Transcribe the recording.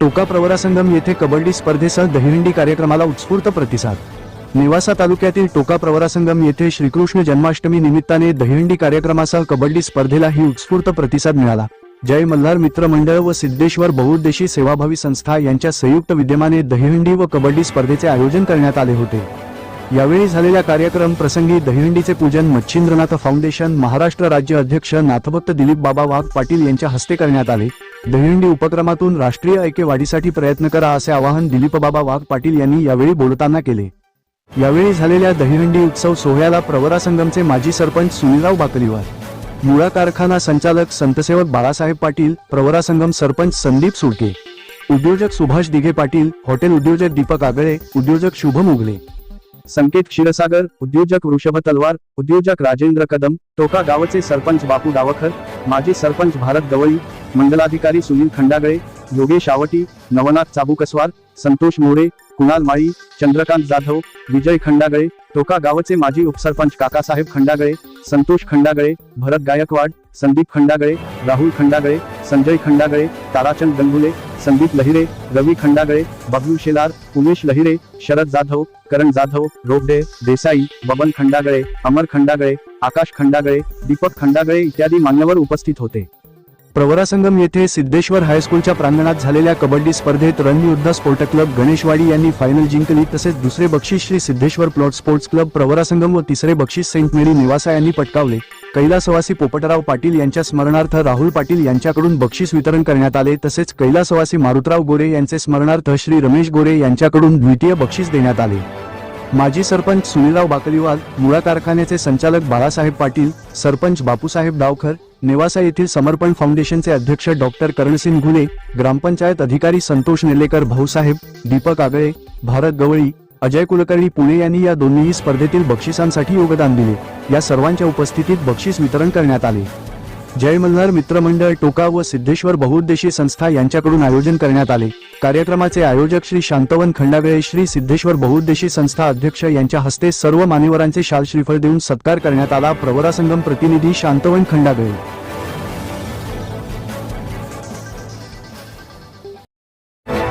टोका प्रवरा संगम येथे कबड्डी स्पर्धेसह दहिहंडी कार्यक्रमाला उत्स्फूर्त प्रतिसाद. नेवासा तालुक्यातील टोका प्रवरा संगम येथे श्रीकृष्ण जन्माष्टमी निमित्ताने दहिहंडी कार्यक्रमासह कबड्डी स्पर्धेलाही उत्स्फूर्त प्रतिसाद मिळाला. जय मल्हार मित्र मंडळ व सिद्धेश्वर बहुउद्देशी सेवाभावी संस्था यांच्या संयुक्त विद्यमाने दहिहंडी व कबड्डी स्पर्धेचे आयोजन करण्यात आले होते. यावेळी झालेल्या कार्यक्रम प्रसंगी दहिहंडीचे पूजन मच्छिंद्रनाथ फाउंडेशन महाराष्ट्र राज्य अध्यक्ष नाथभक्त दिलीप बाबा वाघ पाटील यांच्या हस्ते करण्यात आले. दहीहंडी उपक्रमातून राष्ट्रीय ऐक्यवाढीसाठी प्रयत्न करा असे आवाहन दिलीप बाबा वाघ पाटील यांनी यावेळी बोलताना केले. यावेळी झालेल्या दहीहंडी उत्सव सोहळ्याला प्रवरा संगमचे माजी सरपंच सुनीलराव बाकलीवार मुळा कारखाना संचालक संतसेवक बाळासाहेब पाटील प्रवरा संगम सरपंच संदीप सुडके उद्योजक सुभाष दिघे पाटील हॉटेल उद्योजक दीपक आगळे उद्योजक शुभम उगले संकेत क्षीरसागर उद्योजक वृषभ तलवार उद्योजक राजेंद्र कदम टोका गावचे सरपंच बापू डावखर माजी सरपंच भारत गवळी मंडलाधिकारी सुनील खंडागळे योगेश आवटी नवनाथ चाबुकस्वार संतोष मोरे कुणाल माळी चंद्रकांत जाधव विजय खंडागळे टोका गावचे माजी उपसरपंच काकासाहेब खंडागळे संतोष खंडागळे भरत गायकवाड संदीप खंडागळे राहुल खंडागळे संजय खंडागळे ताराचंद गंगुले संदीप लहिरे रवी खंडागळे बबलू शेलार उमेश लहिरे शरद जाधव करण जाधव रोबडे देसाई बबन खंडागळे अमर खंडागळे आकाश खंडागळे दीपक खंडागळे इत्यादी मान्यवर उपस्थित होते. प्रवरासंगम येथे सिद्धेश्वर हायस्कूलच्या प्रांगणात झालेल्या कबड्डी स्पर्धेत रणयुद्ध स्पोर्ट क्लब गणेशवाडी यांनी फायनल जिंकली. तसेच दुसरे बक्षीस Shri Siddheshwar plot sports club Pravarasangam व तिसरे बक्षीस सेंट मेरी निवासा यांनी पटकावले. कैलासवासी पोपटराव पाटील यांच्या स्मरणार्थ राहुल पाटील यांच्याकडून बक्षीस वितरण करण्यात आले. तसेच कैलासवासी मारुतराव गोरे यांचे स्मरणार्थ श्री रमेश गोरे यांच्याकडून द्वितीय बक्षीस देण्यात आले. माजी सरपंच सुनीलराव बाकलीवाल मुळा कारखान्याचे संचालक बाळासाहेब पाटील सरपंच बापूसाहेब डावखर नेवासा येथील समर्पण फाउंडेशनचे अध्यक्ष डॉक्टर करणसिंग घुले ग्रामपंचायत अधिकारी संतोष नेलेकर भाऊसाहेब दीपक आगळे भारत गवळी अजय कुलकर्णी पुणे यांनी या दोन्हीही स्पर्धेतील बक्षिसांसाठी योगदान दिले. या सर्वांच्या उपस्थितीत बक्षीस वितरण करण्यात आले. जय मल्हार मित्रमंडळ टोका व सिद्धेश्वर बहुउद्देशी संस्था यांच्याकडून आयोजन करण्यात आले. कार्यक्रमाचे आयोजक श्री शांतवन खंडागळे श्री सिद्धेश्वर बहुउद्देशी संस्था अध्यक्ष यांच्या हस्ते सर्व मान्यवरांचे शाल श्रीफळ देऊन सत्कार करण्यात आला. प्रवरा संगम प्रतिनिधी शांतवन खंडागळे.